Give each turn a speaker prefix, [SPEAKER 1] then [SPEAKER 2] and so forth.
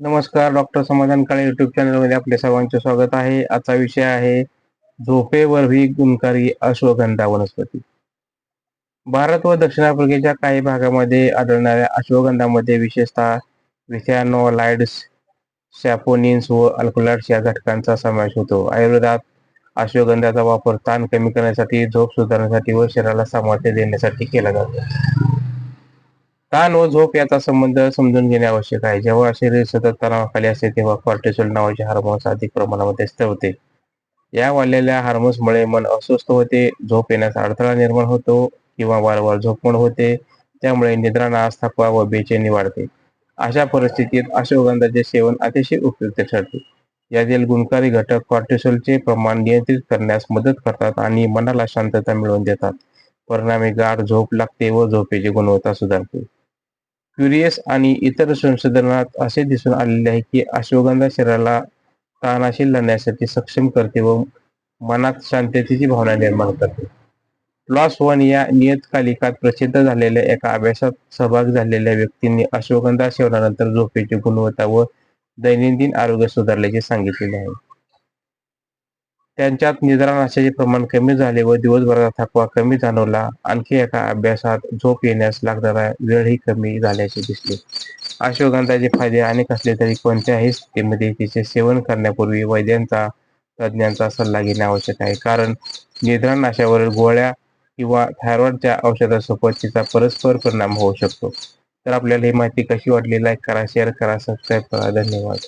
[SPEAKER 1] नमस्कार डॉक्टर समाधान काळे युट्यूब चॅनलमध्ये आपले सर्वांचे स्वागत आहे. आजचा विषय आहे झोपेवरही गुणकारी अश्वगंधा वनस्पती. भारत व दक्षिण आफ्रिकेच्या काही भागामध्ये आढळणाऱ्या अश्वगंधामध्ये विशेषतः विथॅनोलाइड्स सॅपोनिन्स व अल्कोलाइड्स या घटकांचा समावेश होतो. आयुर्वेदात अश्वगंधाचा वापर ताण कमी करण्यासाठी झोप सुधारण्यासाठी व शरीराला सामर्थ्य देण्यासाठी केला जातो. ताण व झोप याचा संबंध समजून घेणे आवश्यक आहे. जेव्हा शरीर सतत तणावाखाली असते तेव्हा कॉर्टिसोल नावाचे हार्मोन्स अधिक प्रमाणामध्ये स्त्रवते या वाढलेल्या हार्मोन्समुळे मन अस्वस्थ होते झोप येण्यास अडथळा निर्माण होतो किंवा वारंवार झोपमोड होते त्यामुळे निद्रानाश थकवा व बेचैनी वाढते. अशा परिस्थितीत अश्वगंधाचे सेवन अतिशय उपयुक्त ठरते. यातील गुणकारी घटक कॉर्टिसोलचे प्रमाण नियंत्रित करण्यास मदत करतात आणि मनाला शांतता मिळवून देतात. परिणामी गाढ झोप लागते व झोपेची गुणवत्ता सुधारते. क्युरियस आणि इतर संशोधनात असे दिसून आलेले आहे की अश्वगंधा शरीराला ताणाशी लढण्यासाठी सक्षम करते व मनात शांततेची भावना निर्माण करते. लॉस वन या नियतकालिकात प्रसिद्ध झालेल्या एका अभ्यासात सहभाग झालेल्या व्यक्तींनी अश्वगंधा सेवनानंतर झोपेची गुणवत्ता व दैनंदिन आरोग्य सुधारल्याचे सांगितलेले आहे. त्यांच्यात निद्रानाशाचे प्रमाण कमी झाले व दिवसभराचा थकवा कमी जाणवला. आणखी एका अभ्यासात झोप येण्यास लागणारा वेळही कमी झाल्याचे दिसले. अश्वगंधाचे फायदे अनेक असले तरी कोणत्याही स्थितीमध्ये तिचे सेवन करण्यापूर्वी वैद्यांचा तज्ज्ञांचा सल्ला घेणे आवश्यक आहे. कारण निद्रानाशावरील गोळ्या किंवा थायरॉइडच्या औषधासोबत तिचा परस्पर परिणाम होऊ शकतो. तर आपल्याला ही माहिती कशी वाटली? लाईक करा शेअर करा सबस्क्राईब करा. धन्यवाद.